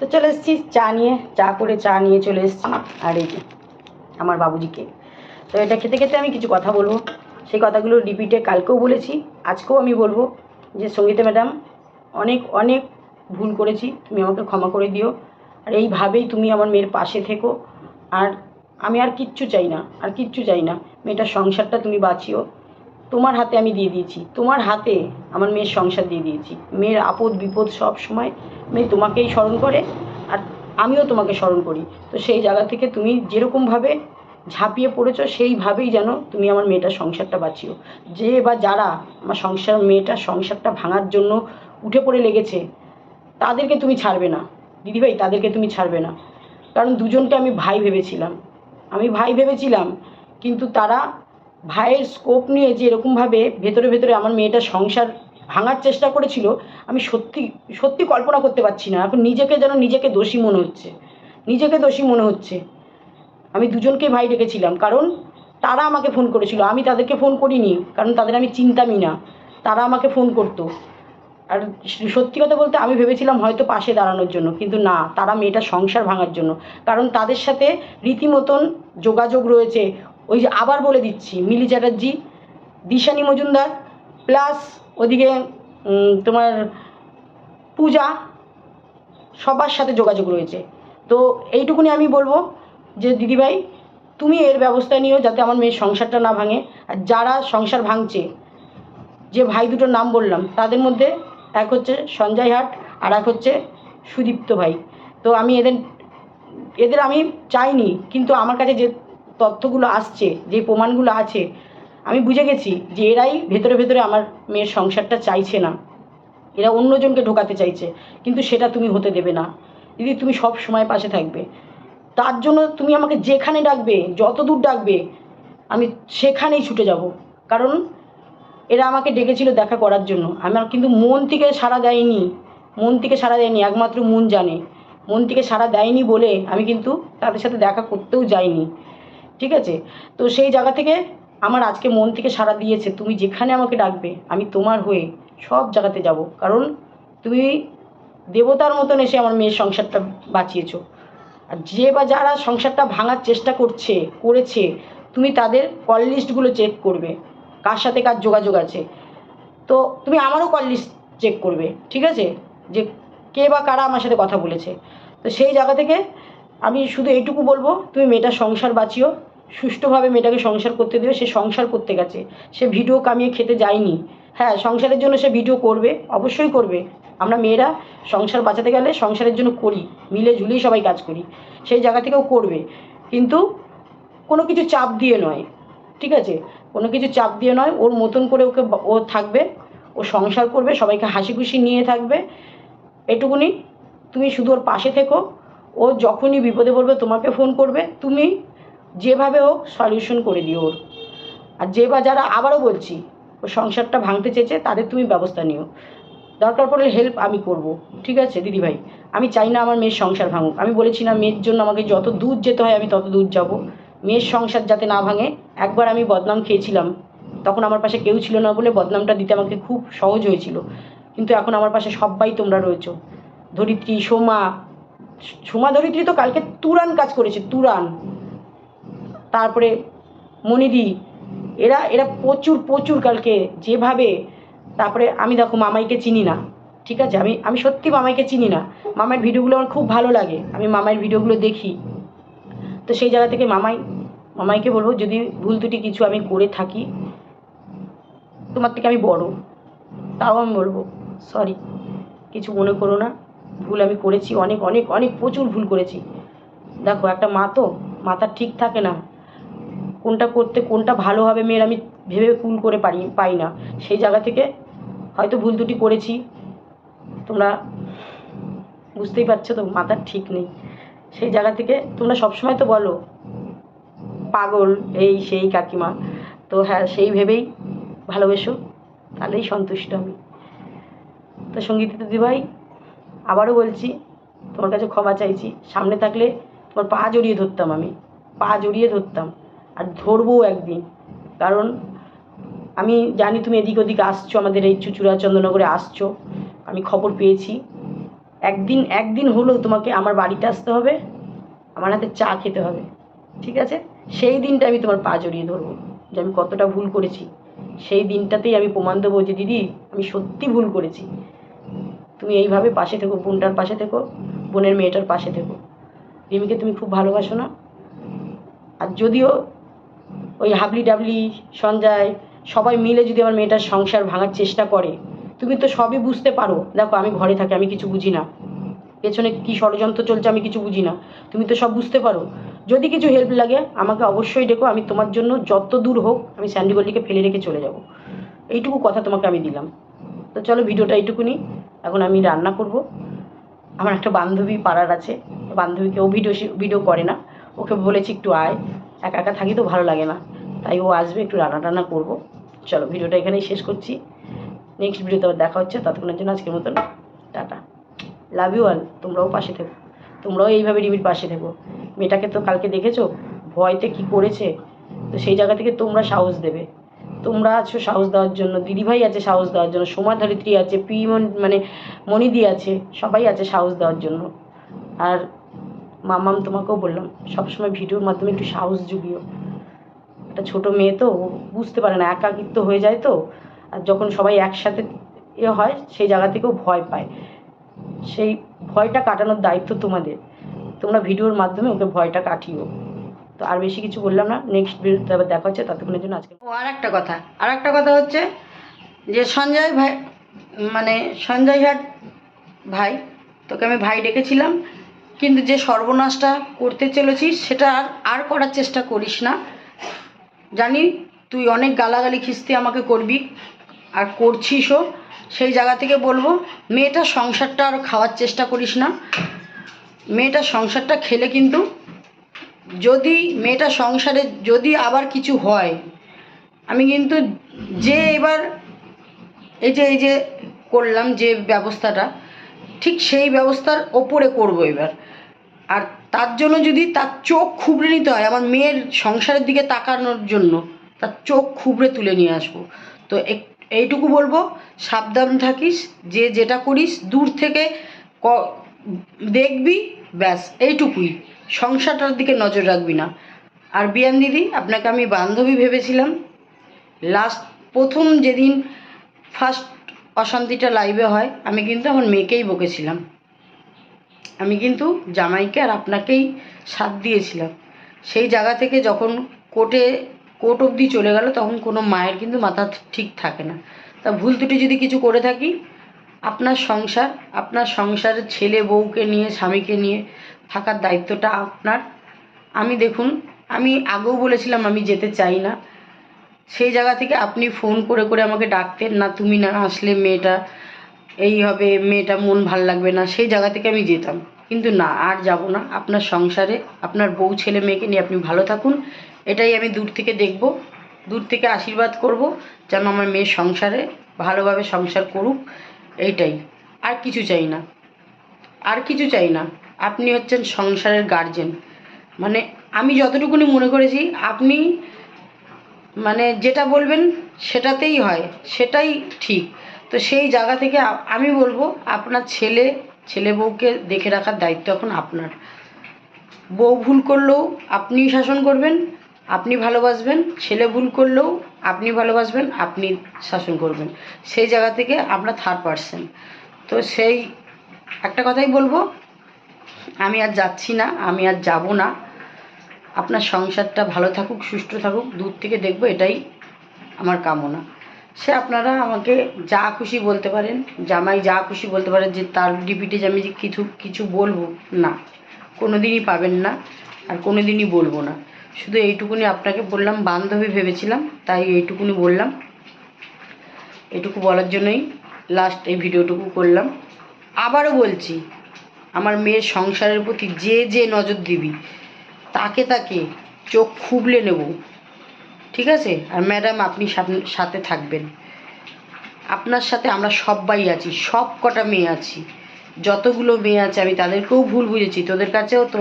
তো চলে এসেছি, চা নিয়ে, চা করে চা নিয়ে চলে এসেছি। আর এই যে, আমার বাবুজিকে। তো এটা খেতে খেতে আমি কিছু কথা বলব। সেই কথাগুলো রিপিটে কালকেও বলেছি, আজকেও আমি বলব যে সঙ্গীতা ম্যাডাম অনেক অনেক ভুল করেছি। তুমি আমাকে ক্ষমা করে দিও। আর এইভাবেই তুমি আমার মেয়ের পাশে থেকো। আর আমি আর কিচ্ছু চাই না, আর কিচ্ছু চাই না। মেয়েটার সংসারটা তুমি বাঁচিও। তোমার হাতে আমি দিয়ে দিয়েছি। তোমার হাতে আমার মেয়ের সংসার দিয়ে দিয়েছি। মেয়ের আপদ বিপদ সব সময় মেয়ে তোমাকেই স্মরণ করে আর আমিও তোমাকে স্মরণ করি। তো সেই জায়গা থেকে তুমি যেরকমভাবে ঝাঁপিয়ে পড়েছো, সেইভাবেই যেন তুমি আমার মেয়েটার সংসারটা বাঁচিও। যে বা যারা আমার সংসার মেয়েটার সংসারটা ভাঙার জন্য উঠে পড়ে লেগেছে, তাদেরকে তুমি ছাড়বে না। দিদিভাই, তাদেরকে তুমি ছাড়বে না। কারণ দুজনকে আমি ভাই ভেবেছিলাম। আমি ভাই ভেবেছিলাম, কিন্তু তারা ভাইয়ের স্কোপ নিয়ে যে এরকমভাবে ভেতরে ভেতরে আমার মেয়েটার সংসার ভাঙার চেষ্টা করেছিল, আমি সত্যি সত্যি কল্পনা করতে পারছি না। এখন নিজেকে যেন নিজেকে দোষী মনে হচ্ছে। নিজেকে দোষী মনে হচ্ছে। আমি দুজনকে ভাই ডেকেছিলাম, কারণ তারা আমাকে ফোন করেছিল। আমি তাদেরকে ফোন করিনি, কারণ তাদের আমি চিনতামই না। তারা আমাকে ফোন করতো। আর সত্যি কথা বলতে আমি ভেবেছিলাম হয়তো পাশে দাঁড়ানোর জন্য, কিন্তু না, তারা মেয়েটার সংসার ভাঙার জন্য। কারণ তাদের সাথে রীতিমতন যোগাযোগ রয়েছে ওই যে আবার বলে দিচ্ছি, মিলি চ্যাটার্জি, দিশানি মজুমদার প্লাস ওদিকে তোমার পূজা, সবার সাথে যোগাযোগ রয়েছে। তো এইটুকুনি আমি বলব যে, দিদিভাই, তুমি এর ব্যবস্থা নিও যাতে আমার মেয়ের সংসারটা না ভাঙে। আর যারা সংসার ভাঙছে, যে ভাই দুটোর নাম বললাম, তাদের মধ্যে এক হচ্ছে সঞ্জয় হাট আর এক হচ্ছে সুদীপ্ত ভাই। তো আমি এদের এদের আমি চাইনি, কিন্তু আমার কাছে যে তথ্যগুলো আসছে, যে প্রমাণগুলো আছে, আমি বুঝে গেছি যে এরাই ভেতরে ভেতরে আমার মেয়ের সংসারটা চাইছে না। এরা অন্যজনকে ঢোকাতে চাইছে, কিন্তু সেটা তুমি হতে দেবে না। দিদি, তুমি সব সময় পাশে থাকবে। তার জন্য তুমি আমাকে যেখানে ডাকবে যত দূর ডাকবে, আমি সেখানেই ছুটে যাব। কারণ এরা আমাকে ডেকেছিল দেখা করার জন্য। আমার কিন্তু মন থেকে সাড়া দেয়নি, মন থেকে সাড়া দেয়নি, একমাত্র মন জানে। মন থেকে সাড়া দেয়নি বলে আমি কিন্তু তাদের সাথে দেখা করতেও যাইনি। ঠিক আছে? তো সেই জায়গা থেকে আমার আজকে মন থেকে সাড়া দিয়েছে, তুমি যেখানে আমাকে ডাকবে, আমি তোমার হয়ে সব জায়গাতে যাব। কারণ তুমি দেবতার মতন এসে আমার মেয়ের সংসারটা বাঁচিয়েছো। আর যে বা যারা সংসারটা ভাঙার চেষ্টা করছে, করেছে, তুমি তাদের কল লিস্টগুলো চেক করবে, কার সাথে কার যোগাযোগ আছে। তো তুমি আমারও কল লিস্ট চেক করবে, ঠিক আছে? যে কে বা কারা আমার সাথে কথা বলেছে। তো সেই জায়গা থেকে আমি শুধু এইটুকু বলব, তুমি মেয়েটার সংসার বাঁচিও সুষ্ঠুভাবে মেয়েটাকে সংসার করতে দিও সে সংসার করতে গেছে। সে ভিডিও কামিয়ে খেতে যায়নি। হ্যাঁ সংসারের জন্য সে ভিডিও করবে, অবশ্যই করবে। আমরা মেয়েরা সংসার বাঁচাতে গেলে সংসারের জন্য করি, মিলে ঝুলিয়ে সবাই কাজ করি। সেই জায়গা থেকেও করবে। কিন্তু কোনো কিছু চাপ দিয়ে নয়, ঠিক আছে? কোনো কিছু চাপ দিয়ে নয়, ওর মতন করে ওকে ও থাকবে, ও সংসার করবে, সবাইকে হাসি খুশি নিয়ে থাকবে। এটুকুনি তুমি শুধু ওর পাশে থেকো। ও যখনই বিপদে পড়বে, তোমাকে ফোন করবে। তুমি যেভাবে হোক সলিউশন করে দিও ওর। আর যে বা যারা আবারও বলছি, ও সংসারটা ভাঙতে চেয়েছে, তাদের তুমি ব্যবস্থা নিও। দরকার পড়লে হেল্প আমি করব, ঠিক আছে দিদিভাই? আমি চাই না আমার মেয়ের সংসার ভাঙুক। আমি বলেছি না মেয়ের জন্য আমাকে যত দূর যেতে হয় আমি তত দূর যাব। মেয়ের সংসার যাতে না ভাঙে, একবার আমি বদনাম খেয়েছিলাম, তখন আমার পাশে কেউ ছিল না বলে বদনামটা দিতে আমাকে খুব সহজ হয়েছিল। কিন্তু এখন আমার পাশে সবাই তোমরা রয়েছো। ধরিত্রী, সোমা সোমা ধরিত্রী তো কালকে তুরান কাজ করেছে, তুরান। তারপরে মনিদি, এরা এরা প্রচুর প্রচুর কালকে যেভাবে, তারপরে আমি দেখো মামাইকে চিনি না, ঠিক আছে? আমি আমি সত্যি মামাইকে চিনি না। মামার ভিডিওগুলো আমার খুব ভালো লাগে। আমি মামাইয়ের ভিডিওগুলো দেখি। তো সেই জায়গা থেকে মামাই, মামাইকে বলব, যদি ভুল ত্রুটি কিছু আমি করে থাকি, তোমার থেকে আমি বড়। তাও আমি বলব সরি কিছু মনে করো না। ভুল আমি করেছি অনেক অনেক অনেক প্রচুর ভুল করেছি। দেখো, একটা মা তো, মাথা ঠিক থাকে না। কোনটা করতে কোনটা ভালো হবে মেয়ের আমি ভেবে কুল করে পারি, পাই না। সেই জায়গা থেকে হয়তো ভুল দুটি করেছি। তোমরা বুঝতেই পারছ তো, মাথার ঠিক নেই। সেই জায়গা থেকে তোমরা সবসময় তো বলো, পাগল, এই সেই কাকিমা। তো হ্যাঁ সেই ভেবেই ভালোবেসো, তাহলেই সন্তুষ্ট আমি। তো সংগীত দিদিভাই, আবারও বলছি, তোমার কাছে ক্ষমা চাইছি। সামনে থাকলে তোমার পা জড়িয়ে ধরতাম আমি, পা জড়িয়ে ধরতাম। আর ধরবো একদিন। কারণ আমি জানি তুমি এদিক ওদিক আসছো, আমাদের এই চুচুড়া চন্দ্রনগরে আসছো। আমি খবর পেয়েছি। একদিন একদিন হলেও তোমাকে আমার বাড়িতে আসতে হবে, আমার হাতে চা খেতে হবে। ঠিক আছে? সেই দিনটা আমি তোমার পা জড়িয়ে ধরবো, যে আমি কতটা ভুল করেছি। সেই দিনটাতেই আমি প্রমাণ দেবো যে, দিদি, আমি সত্যি ভুল করেছি। তুমি এইভাবে পাশে থেকো, বোনটার পাশে থেকো, বোনের মেয়েটার পাশে থেকো। রিমিকে তুমি খুব ভালোবাসো না। আর যদিও ওই হাবলি ডাবলি, সঞ্জয়, সবাই মিলে যদি আমার মেয়েটার সংসার ভাঙার চেষ্টা করে, তুমি তো সবই বুঝতে পারো। দেখো, আমি ঘরে থাকি, আমি কিছু বুঝি না। পেছনে কী ষড়যন্ত্র চলছে, আমি কিছু বুঝি না। তুমি তো সব বুঝতে পারো। যদি কিছু হেল্প লাগে, আমাকে অবশ্যই ডেকো, আমি তোমার জন্য যত দূর হোক, আমি স্যান্ডিগল্লিকে ফেলে রেখে চলে যাব। এইটুকু কথা তোমাকে আমি দিলাম। তো চলো ভিডিওটা এইটুকুনি। এখন আমি রান্না করব। আমার একটা বান্ধবী পাড়ার আছে। বান্ধবীকে ও ভিডিও ভিডিও করে না। ওকে বলেছি একটু আয়। একা একা থাকি তো ভালো লাগে না। তাই ও আসবে, একটু রান্না টান্না করব। চলো, ভিডিওটা এখানেই শেষ করছি। নেক্সট ভিডিওতে আবার দেখা হচ্ছে। ততক্ষণের জন্য আজকের মতন টাটা। লাভ ইউ অল তোমরাও পাশে থেকো। তোমরাও এইভাবে রিমির পাশে থেকো। মেয়েটাকে তো কালকে দেখেছ? ভয়তে কি করেছে? তো সেই জায়গা থেকে তোমরা সাহস দেবে। তোমরা আছো সাহস দেওয়ার জন্য। দিদিভাই আছে সাহস দেওয়ার জন্য। সোমা ধরিত্রী আছে পি মন- মানে মনিদি আছে। সবাই আছে সাহস দেওয়ার জন্য। আর মামাম তোমাকেও বললাম, সবসময় ভিডিওর মাধ্যমে একটু সাহস জুগিও। একটা ছোট মেয়ে তো বুঝতে পারে না, একাকিত্ব হয়ে যায় তো, আর যখন সবাই একসাথে এ হয়, সেই জায়গা থেকেও ভয় পায়। সেই ভয়টা কাটানোর দায়িত্ব তোমাদের। তোমরা ভিডিওর মাধ্যমে ওকে ভয়টা কাটিও। তো আর বেশি কিছু বললাম না নেক্সট ভিডিওতে আবার দেখা হচ্ছে, ততক্ষণের জন্য আজকে ও আর একটা কথা আর একটা কথা হচ্ছে যে সঞ্জয় ভাই মানে সঞ্জয় ঘাট ভাই, তোকে আমি ভাই ডেকেছিলাম কিন্তু যে সর্বনাশটা করতে চলেছিস, সেটা আর আর করার চেষ্টা করিস না। জানি তুই অনেক গালাগালি খিস্তি আমাকে করবি আর করছিসও। সেই জায়গা থেকে বলব, মেয়েটার সংসারটা আর খাওয়ার চেষ্টা করিস না। মেয়েটার সংসারটা খেলে কিন্তু যদি মেয়েটা সংসারে যদি আবার কিছু হয়, আমি কিন্তু যে এবার এই যে এই যে করলাম যে ব্যবস্থাটা, ঠিক সেই ব্যবস্থার ওপরে করব এবার। আর তার জন্য যদি তার চোখ খুবড়ে নিতে হয়, আমার মেয়ের সংসারের দিকে তাকানোর জন্য তার চোখ খুবড়ে তুলে নিয়ে আসব। তো এইটুকু বলব, সাবধান থাকিস, যে যেটা করিস দূর থেকে ক- দেখবি, ব্যাস, এইটুকুই। সংসারটার দিকে নজর রাখবি না। আর বিয়ান দিদি, আপনাকে আমি বান্ধবী ভেবেছিলাম। লাস্ট, প্রথম যেদিন ফার্স্ট অশান্তিটা লাইভে হয়, আমি কিন্তু আমার মেয়েকেই বকেছিলাম। আমি কিন্তু জামাইকে আর আপনাকেই সাথ দিয়েছিলাম। সেই জায়গা থেকে যখন কোর্টে, কোর্ট অবধি চলে গেল, তখন কোনো মায়ের কিন্তু মাথা ঠিক থাকে না। তা ভুল ত্রুটি যদি কিছু করে থাকি, আপনার সংসার, আপনার সংসারের ছেলে বউকে নিয়ে, স্বামীকে নিয়ে থাকার দায়িত্বটা আপনার। আমি দেখুন, আমি আগেও বলেছিলাম আমি যেতে চাই না। সেই জায়গা থেকে আপনি ফোন করে করে আমাকে ডাকতেন, না, তুমি না আসলে মেয়েটা এই হবে, মেয়েটা মন ভালো লাগবে না, সেই জায়গা থেকে আমি যেতাম। কিন্তু না, আর যাব না। আপনার সংসারে, আপনার বউ ছেলে মেয়েকে নিয়ে আপনি ভালো থাকুন। এটাই আমি দূর থেকে দেখব, দূর থেকে আশীর্বাদ করব, যেন আমার মেয়ের সংসারে ভালোভাবে সংসার করুক, এইটাই। আর কিছু চাই না। আর কিছু চাই না। আপনি হচ্ছেন সংসারের গার্জেন মানে আমি যতটুকুনি মনে করেছি, আপনি মানে যেটা বলবেন সেটাতেই হয়, সেটাই ঠিক। তো সেই জায়গা থেকে আমি বলব আপনার ছেলে ছেলে বউকে দেখে রাখার দায়িত্ব এখন আপনার। বউ ভুল করলেও আপনি শাসন করবেন, আপনি ভালোবাসবেন, ছেলে ভুল করলেও আপনি ভালোবাসবেন, আপনি শাসন করবেন। সেই জায়গা থেকে আমরা থার্ড পার্সন তো সেই একটা কথাই বলব, আমি আর যাচ্ছি না, আমি আর যাব না। আপনার সংসারটা ভালো থাকুক সুষ্ঠু থাকুক, দূর থেকে দেখব, এটাই আমার কামনা। সে আপনারা আমাকে যা খুশি বলতে পারেন, জামাই যা খুশি বলতে পারেন যে তার ডিপিটে যে আমি যে কিছু কিছু বলব, না। কোনো দিনই পাবেন না আর কোনো দিনই বলব না। শুধু এইটুকুনি আপনাকে বললাম, বান্ধবী ভেবেছিলাম, তাই এইটুকুনি বললাম। এটুকু বলার জন্যই লাস্ট এই ভিডিওটুকু করলাম। আবারও বলছি, আমার মেয়ের সংসারের প্রতি যে যে নজর দিবি, তাকে তাকে চোখ খুবলে নেব। ঠিক আছে? আর ম্যাডাম আপনি সাথে থাকবেন। আপনার সাথে আমরা সবাই আছি সব কটা মেয়ে আছি। যতগুলো মেয়ে আছে, আমি তাদেরকেও ভুল বুঝেছি। তোদের কাছেও তো,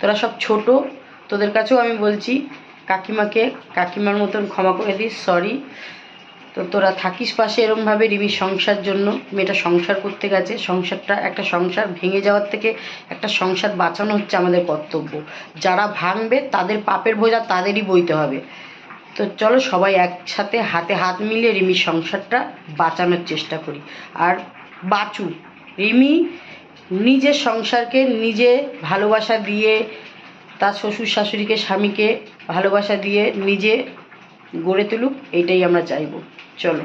তোরা সব ছোট। তোদের কাছেও আমি বলছি, কাকিমাকে, কাকিমার মতন ক্ষমা করে দিস সরি তো তোরা থাকিস পাশে এরমভাবে রিমির সংসার জন্য। মেয়েটা সংসার করতে গেছে। সংসারটা, একটা সংসার ভেঙে যাওয়ার থেকে একটা সংসার বাঁচানো হচ্ছে আমাদের কর্তব্য। যারা ভাঙবে, তাদের পাপের বোঝা তাদেরই বইতে হবে। তো চলো সবাই একসাথে হাতে হাত মিলিয়ে রিমির সংসারটা বাঁচানোর চেষ্টা করি। আর বাঁচু। রিমি নিজের সংসারকে নিজে ভালোবাসা দিয়ে তার শ্বশুর শাশুড়িকে, স্বামীকে ভালোবাসা দিয়ে নিজে গড়ে তুলুক এইটাই আমরা চাইব। চলো।